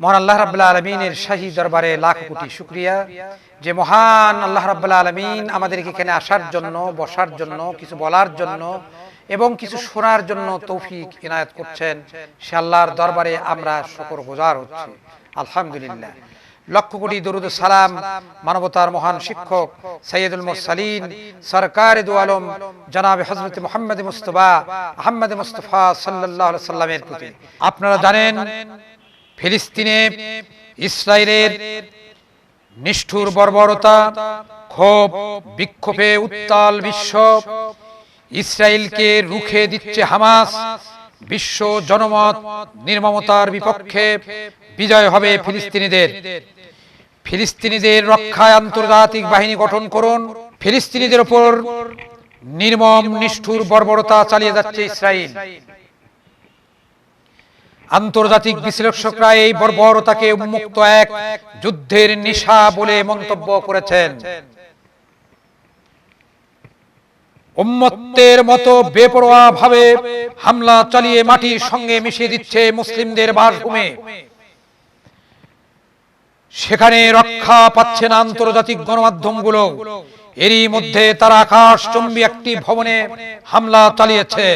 মহান আল্লাহ রাব্বুল্লাহ আলমিনের শাহী দরবারে লাখ কোটি শুক্রিয়া। যে মহান আল্লাহ রাব্বুল্লাহ আলমিন আমাদেরকে এখানে আসার জন্য, বসার জন্য, কিছু বলার জন্য এবং কিছু শোনার জন্য তৌফিক ইনায়ত করছেন। সে আল্লাহর দরবারে আমরা শকর গোজার হচ্ছি। আলহামদুলিল্লাহ। লক্ষ কোটি দরুদ সালাম মানবতার মহান শিক্ষক সৈয়দুল মুরসালিন, সরকার দু আলম, জনাব হজরত মোহাম্মদ মুস্তফা, আহমদ মুস্তফা সাল্লাহ সাল্লামের প্রতি। আপনারা জানেন ফিলিস্তিনে ইসরায়েলের নিষ্ঠুর বর্বরতা, ক্ষোভ, বিক্ষোভে উত্তাল বিশ্ব ইসরায়েলকে রুখে দিচ্ছে হামাস। বিশ্ব জনমত নির্মমতার বিপক্ষে বিজয় হবে ফিলিস্তিনিদের। ফিলিস্তিনিদের রক্ষায় আন্তর্জাতিক বাহিনী গঠন করুন। ফিলিস্তিনিদের উপর নির্মম, নিষ্ঠুর বর্বরতা চালিয়ে যাচ্ছে ইসরায়েল। আন্তর্জাতিক বিশ্লেষকরা এই বর্বরতাকে উন্মুক্ত এক যুদ্ধের নিশা বলে মন্তব্য করেছেন। উম্মতের মতো বেপরোয়া ভাবে হামলা চালিয়ে মাটির সঙ্গে মিশিয়ে দিচ্ছে মুসলিমদের বাসভূমে। সেখানে রক্ষা পাচ্ছে না আন্তর্জাতিক গণমাধ্যমগুলো। এরই মধ্যে তারা আকাশ চম্বী একটি ভবনে হামলা চালিয়েছে।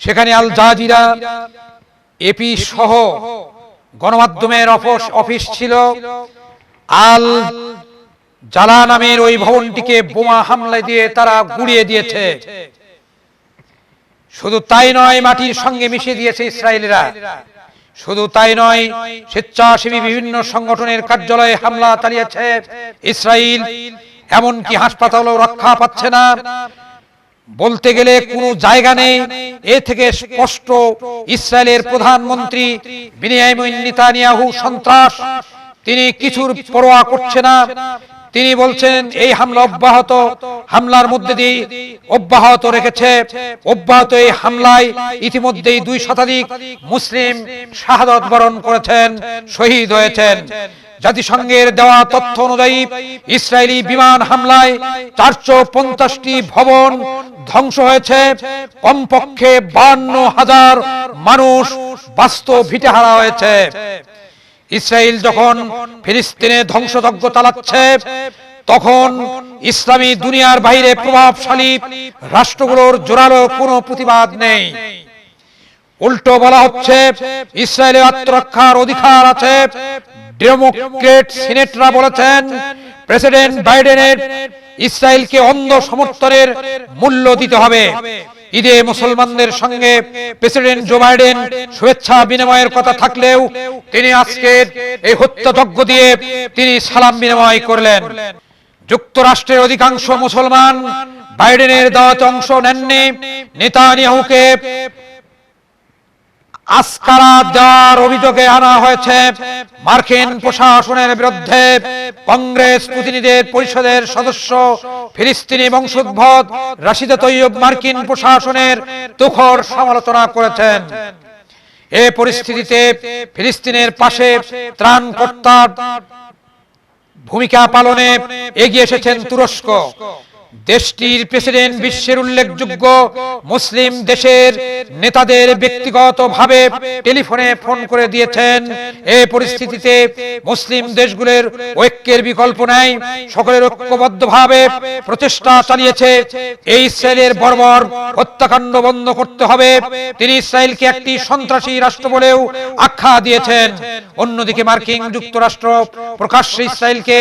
সেখানে আল জাজিরা এপি সহ গণমাধ্যমের অফিস ছিল আল জালা নামের ওই ভবনটিকে বোমা হামলা দিয়ে তারা গুড়িয়ে দিয়েছে। শুধু তাই নয় মাটির সঙ্গে মিশিয়ে দিয়েছে ইসরায়েলিরা। শুধু তাই নয় স্বেচ্ছাসেবী বিভিন্ন সংগঠনের কার্যালয়ে হামলা চালিয়েছে ইসরায়েল। এমনকি হাসপাতালও রক্ষা পাচ্ছে না। বলতে গেলে কোনো জায়গা নেই। এ থেকে স্পষ্ট, ইসরায়েলের প্রধানমন্ত্রী বিনিয়ামিন সন্ত্রাস। তিনি কিছুর পরোয়া করছে না। তিনি বলছেন, এই হামলা অব্যাহত। হামলার মধ্যে দিয়ে অব্যাহত রেখেছে। অব্যাহত এই হামলায় ইতিমধ্যেই দুই শতাধিক মুসলিম শাহাদত বরণ করেছেন, শহীদ হয়েছেন। জাতিসংঘের দেওয়া তথ্য অনুযায়ী ইসরায়েলি বিমান হামলায় চারশো পঞ্চাশটি ভবন ধ্বংস হয়েছে। কমপক্ষে বান্ন হাজার মানুষ বাস্তব ভিটে হারা হয়েছে। ইসরায়েল যখন ফিলিস্তিনে ধ্বংসযজ্ঞ চালাচ্ছে, তখন ইসলামী দুনিয়ার বাইরে প্রভাবশালী রাষ্ট্রগুলোর জোরালো কোনো প্রতিবাদ নেই। উল্টো বলা হচ্ছে, ইসরায়েলের আত্মরক্ষার অধিকার আছে ডেমোক্রেট সিনেটরা বলেছেন প্রেসিডেন্ট বাইডেনের ইসরায়েলকে অন্ধ সমর্থনের মূল্য দিতে হবে। ঈদে মুসলমানদের সঙ্গে প্রেসিডেন্ট জো বাইডেন শুভেচ্ছা বিনিময়ের কথা থাকলেও তিনি আজকে এই হত্যাযজ্ঞ দিয়ে তিনি সালাম বিনিময় করলেন। যুক্তরাষ্ট্রের অধিকাংশ মুসলমান বাইডেনের দাওয়াতে অংশ নেননি। নেতানিয়াহুকে আসকারা দেওয়ার অভিযোগে আনা হয়েছে মার্কিন প্রশাসনের বিরুদ্ধে কংগ্রেস প্রতিনিধিদের পরিষদের সদস্য ফিলিস্তিনি বংশোদ্ভূত রাশিদা তৈয়ব মার্কিন প্রশাসনের তুখর সমালোচনা করেছেন। এ পরিস্থিতিতে ফিলিস্তিনের পাশে ত্রাণকর্তার ভূমিকা পালনে এগিয়ে এসেছেন তুরস্ক। দেশটির প্রেসিডেন্ট বিশ্বের উল্লেখযোগ্য মুসলিম দেশের নেতাদের ব্যক্তিগতভাবে টেলিফোনে ফোন করে দিয়েছেন। এই পরিস্থিতিতে মুসলিম দেশগুলোর ঐক্যের বিকল্প নাই। সকলের ঐক্যবদ্ধভাবে প্রচেষ্টা চালিয়েছে। এই ইসরায়েলের বর্বর হত্যাকাণ্ড বন্ধ করতে হবে। তিনি ইসরায়েলকে একটি সন্ত্রাসী রাষ্ট্র বলেও আখ্যা দিয়েছেন। অন্যদিকে মার্কিন যুক্তরাষ্ট্র প্রকাশ্যে ইসরায়েলকে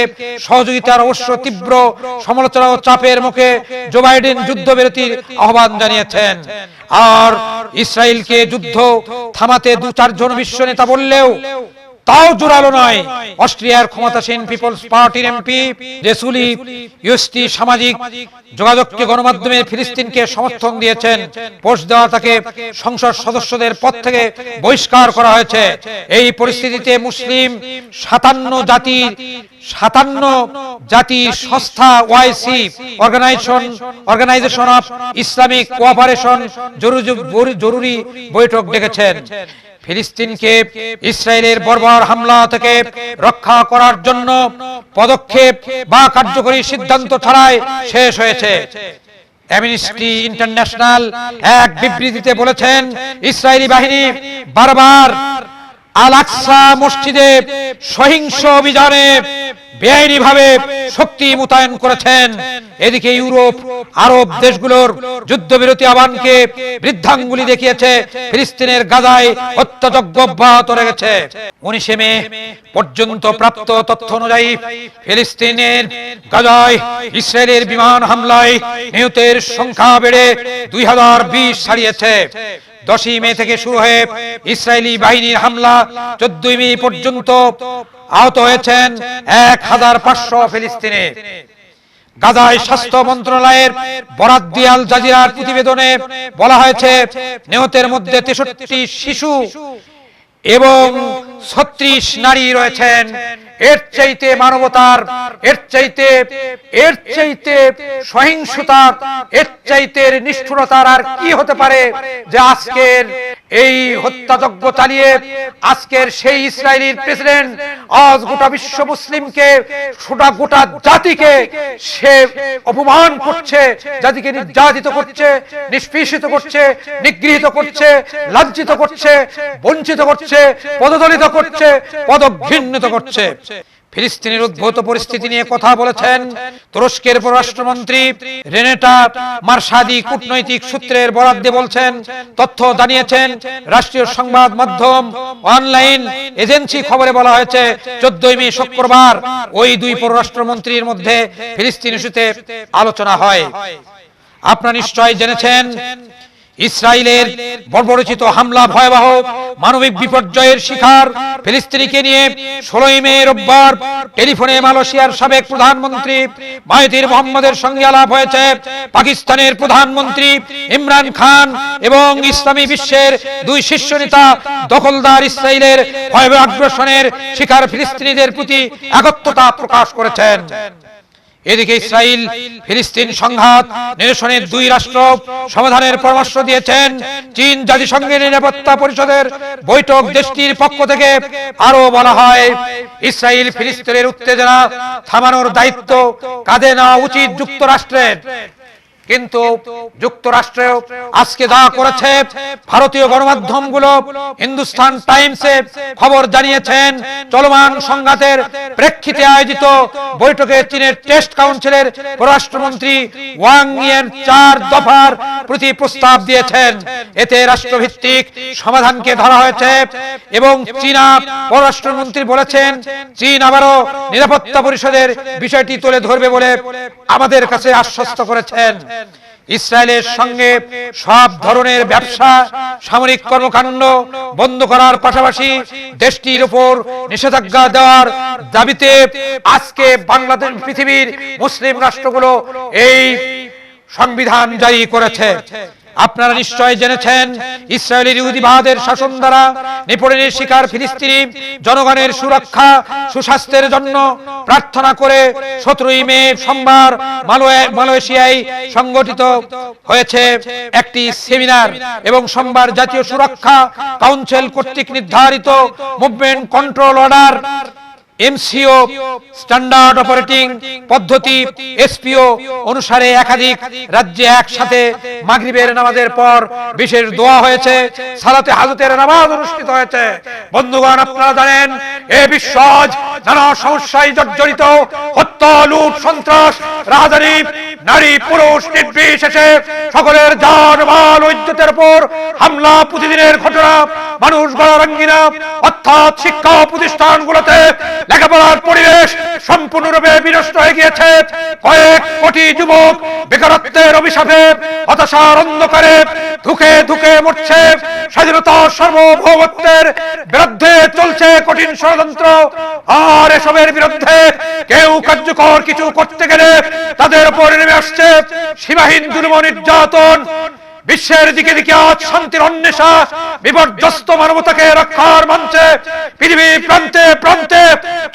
সহযোগিতার অবশ্য তীব্র সমালোচনা ও চাপের মুখে জো বাইডেন যুদ্ধবিরতির আহ্বান জানিয়েছেন। আর ইসরায়েলকে যুদ্ধ থামাতে দু চারজন বিশ্ব নেতা বললেও তাও জোরালো নয়। অস্ট্রিয়ার ক্ষমতাসীন পিপলস পার্টির এমপি জেসুলি ইউএসটি সামাজিক যোগাযোগকে গণমাধ্যমে ফিলিস্তিনকে সমর্থন দিয়েছেন। পোস্ট দেওয়া তাকে সংসদ সদস্যদের পদ থেকে বহিষ্কার করা হয়েছে। এই পরিস্থিতিতে মুসলিম সাতান্ন জাতির সাতান্ন জাতি সংস্থা OIC organisation organisation of Islamic cooperation জরুরি বৈঠক ডেকেছেন। ফিলিস্তিনকে ইসরায়েলের বর্বর হামলা থেকে রক্ষা করার জন্য পদক্ষেপ বা কার্যকরী সিদ্ধান্ত ছাড়াই শেষ হয়েছে। অ্যামনিস্টি ইন্টারন্যাশনাল এক বিবৃতিতে বলেছেন, ইসরায়েলি বাহিনী বারবার আলাক্সা মসজিদে সহিংস অভিযানে বেআইনি ভাবে শক্তি মোতায়েন করেছেন। এদিকে ইউরোপ, আরব দেশগুলোর যুদ্ধবিরতি আহ্বানকে বৃদ্ধাঙ্গুলি দেখিয়েছে। ফিলিস্তিনের গাজায় হত্যাযজ্ঞ অব্যাহত রেখেছে। উনিশে মে পর্যন্ত প্রাপ্ত তথ্য অনুযায়ী ফিলিস্তিনের গাজায় ইসরায়েলের বিমান হামলায় নিহতের সংখ্যা বেড়ে দুই হাজার বিশ ছাড়িয়েছে। দশই মে থেকে শুরু হয়ে ইসরায়েলি বাহিনীর হামলা চোদ্দই মে পর্যন্ত আহত হয়েছেন এক হাজার পাঁচশো ফিলিস্তিনে। গাজায় স্বাস্থ্য মন্ত্রণালয়ের বরাদ দিয়াল জাজিরার প্রতিবেদনে বলা হয়েছে, নিহতের মধ্যে তেষট্টি শিশু এবং ছত্রিশ নারী রয়েছেন। এর চাইতে মানবতার, এর চাইতে এর চাইতে সহিংসতার, এর চাইতে নিষ্ঠুরতার আর কি হতে পারে যে আজকের এই হত্যাযজ্ঞ চালিয়ে আজকের সেই ইসরায়েলির প্রেসিডেন্ট আজ গোটা বিশ্ব মুসলিমকে গোটা গোটা জাতিকে সে অপমান করছে, জাতিকে নির্যাতিত করছে, নিষ্পেষিত করছে, নিগৃহীত করছে, লাঞ্ছিত করছে, বঞ্চিত করছে, পদদলিত করছে, পদঘৃণ্যিত করছে। ফিলিস্তিনের উদ্ভূত পরিস্থিতি নিয়ে কথা বলেছেন। তুরস্কের পররাষ্ট্রমন্ত্রী রেনেটা মার্শাদি কূটনৈতিক সূত্রের বরাদ দিয়ে বলছেন তথ্য জানিয়েছেন রাষ্ট্রীয় সংবাদ মাধ্যম অনলাইন এজেন্সি খবরে বলা হয়েছে চোদ্দই মে শুক্রবার ওই দুই পররাষ্ট্রমন্ত্রীর মধ্যে ফিলিস্তিন ইস্যুতে আলোচনা হয়। আপনারা নিশ্চয় জেনেছেন ইসরায়েলের বর্বরচিত হামলা ভয়াবহ মানবিক বিপর্যয়ের শিকার ফিলিস্তিনিকে নিয়ে ষোলোই মে রোববার টেলিফোনে মালয়েশিয়ার সাবেক প্রধানমন্ত্রী মায়তির মোহাম্মদের সঙ্গে আলাপ হয়েছে। পাকিস্তানের প্রধানমন্ত্রী ইমরান খান এবং ইসলামী বিশ্বের দুই শীর্ষ নেতা দখলদার ইসরায়েলের ভয়াবহ আগ্রাসনের শিকার ফিলিস্তিনিদের প্রতি একত্রতা প্রকাশ করেছেন। এদিকে ইসরায়েল ফিলিস্তিন সংঘাত নিরসনের দুই রাষ্ট্র সমাধানের পরামর্শ দিয়েছেন। চীন জাতিসংঘের নিরাপত্তা পরিষদের বৈঠক দেশটির পক্ষ থেকে আরও বলা হয় ইসরায়েল ফিলিস্তিনের উত্তেজনা থামানোর দায়িত্ব কাঁধে নেওয়া উচিত যুক্তরাষ্ট্রের। কিন্তু যুক্তরাষ্ট্র আজকে যা করেছে ভারতীয় গণমাধ্যমগুলো হিন্দুস্তান টাইমসে খবর জানিয়েছেন চলমান সংঘাতের প্রেক্ষিতে আয়োজিত বৈঠকে চীনের টেস্ট কাউন্সিলের পররাষ্ট্রমন্ত্রী ওয়াং ইয়েন চার দফার প্রতি প্রস্তাব দিয়েছেন। এতে রাষ্ট্রভিত্তিক সমাধানকে ধরা হয়েছে এবং চীনা পররাষ্ট্রমন্ত্রী বলেছেন চীন আবারও নিরাপত্তা পরিষদের বিষয়টি তুলে ধরবে বলে আমাদের কাছে আশ্বস্ত করেছেন। ইসরায়েলের সঙ্গে সব ধরনের ব্যবসা, সামরিক কর্মকাণ্ড বন্ধ করার পাশাপাশি দেশটির উপর নিষেধাজ্ঞা দেওয়ার দাবিতে আজকে বাংলাদেশ পৃথিবীর মুসলিম রাষ্ট্রগুলো এই সংবিধান জারি করেছে। আপনারা নিশ্চয় জেনেছেন ইসরায়েলের ইহুদিবাদের শাসন দ্বারা নিপড়ের শিকার ফিলিস্তিনি জনগণের সুরক্ষা, সুস্বাস্থ্যের জন্য প্রার্থনা করে সতেরোই মে সোমবার মালয়েশিয়ায় সংগঠিত হয়েছে একটি সেমিনার এবং সোমবার জাতীয় সুরক্ষা কাউন্সিল কর্তৃক নির্ধারিত movement control order MCO standard operating পদ্ধতি এসপিও অনুসারে একাধিক রাজ্যে একসাথে মাগরিবের নামাজের পর বিশেষ দোয়া হয়েছে, সালাতে হাজতের নামাজ অনুষ্ঠিত হয়েছে। বন্ধুগণ, আপনারা জানেন, এ বিশ্ব নানা সমস্যায় জর্জরিত, হত্যা, লুট, সন্ত্রাস রাজধানী নারী, পুরুষ, নির্বিশেষে সকলের যান মাল ও ইজ্জতের উপর হামলা প্রতিদিনের ঘটনা। মানুষ গণরঙ্গিনা অর্থাৎ শিক্ষা প্রতিষ্ঠানগুলোতে লেখাপড়ার পরিবেশ সম্পূর্ণরূপে বিনষ্ট হয়ে গিয়েছে। কয়েক কোটি যুবক বেকারত্বের অভিশাপে, হতাশার অন্ধকারে ধুকে ধুকে মরছে। স্বাধীনতা সার্বভৌমত্বের বিরুদ্ধে চলছে কঠিন ষড়যন্ত্র। আর এসবের বিরুদ্ধে কেউ কার্যকর কিছু করতে গেলে তাদের উপর নেমে আসছে সীমাহীন ও নির্যাতন। বিশ্বের দিকে দিকে আজ শান্তির অন্বেষা, বিপর্যস্ত মানবতাকে রক্ষার মঞ্চে, পৃথিবীর প্রান্তে প্রান্তে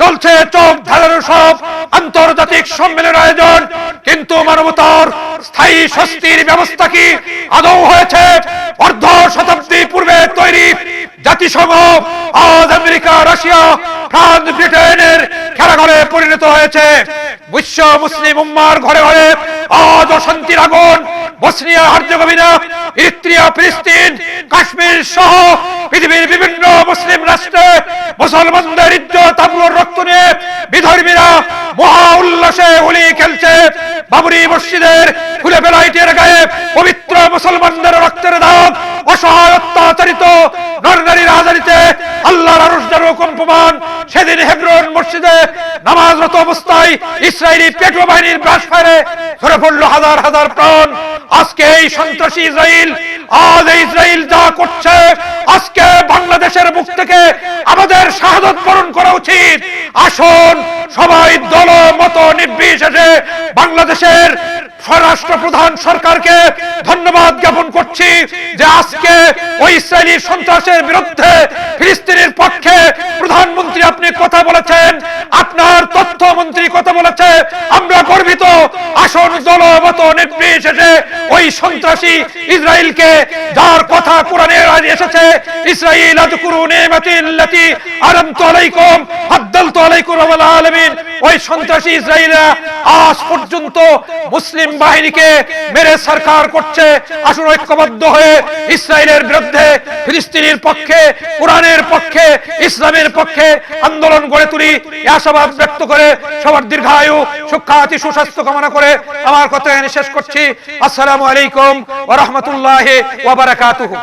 চলছে চোখ ধারানো সব আন্তর্জাতিক সম্মেলনের আয়োজন। কিন্তু মানবতার স্থায়ী স্বস্তির ব্যবস্থা কি আদৌ হয়েছে? অর্ধ শতাব্দী পূর্বে তৈরি জাতিসংঘ আজ আমেরিকা, রাশিয়া, ফ্রান্স, ব্রিটেনের খেলাঘরে পরিণত হয়েছে। বিশ্ব মুসলিম উম্মার ঘরে ঘরে আজ অশান্তির আগুন বসনিয়া, হার্জেগোভিনা, ইরিত্রিয়া, ফিলিস্তিন, কাশ্মীর সহ পৃথিবীর বিভিন্ন মুসলিম রাষ্ট্রে মুসলমানদের ইজ্জত আবরুর রক্ত নিয়ে বিধর্মীরা মহা উল্লাসে হোলি খেলছে বাবরি মসজিদের খুলে ফেলা ইটের গায়ে পবিত্র মুসলমানদের রক্তের দাগ, অসহায় অত্যাচারিত নরনারীর আজারিতে আল্লাহর আরশদার কম্পমান। সেদিন হেব্রন মসজিদে নামাজরত অবস্থায় ইসরায়েলি পেট্রো বাহিনীর ব্রাশ ফায়ারে ধরে পড়ল হাজার হাজার প্রাণ। আজকে এই সন্ত্রাসী ইসরায়েল আজ ইসরায়েল যা করছে, আজকে বাংলাদেশের মুখ থেকে আমাদের শাহাদত বরণ করা উচিত। আসুন, সবাই দল মত নির্বিশেষে বাংলাদেশের স্বরাষ্ট্র প্রধান সরকারকে ধন্যবাদ জ্ঞাপন করছি যে আজকে ওই ইসরায়েলি সন্ত্রাসের বিরুদ্ধে ফিলিস্তিনের পক্ষে প্রধানমন্ত্রী আপনি কথা বলেছেন, আপনার তথ্যমন্ত্রী কথা বলেছে। আমরা গর্বিত। আসন দলমত নির্বিশেষে ওই সন্ত্রাসী ইসরায়েলকে যার কথা কোরআনের আজ এসেছে ইসরায়েল আযকুরু নিমাতিল্লাতি আরামতু আলাইকুম আলাইকুম আলামিন। ওই সন্ত্রাসী আজ পর্যন্ত মুসলিম বাহিনীকে মেরে সরকার করছে। আসুন ঐক্যবদ্ধ হয়ে বিরুদ্ধে, ফিলিস্তিনের পক্ষে, কোরআনের পক্ষে, ইসলামের পক্ষে আন্দোলন গড়ে তুলি। আশাবাদ ব্যক্ত করে সবার দীর্ঘায়ু, সুখ্যাতি, সুস্বাস্থ্য কামনা করে আমার কথা এখানে শেষ করছি। আসসালামু আলাইকুম ওয়া রাহমাতুল্লাহি ওয়া বারাকাতুহু।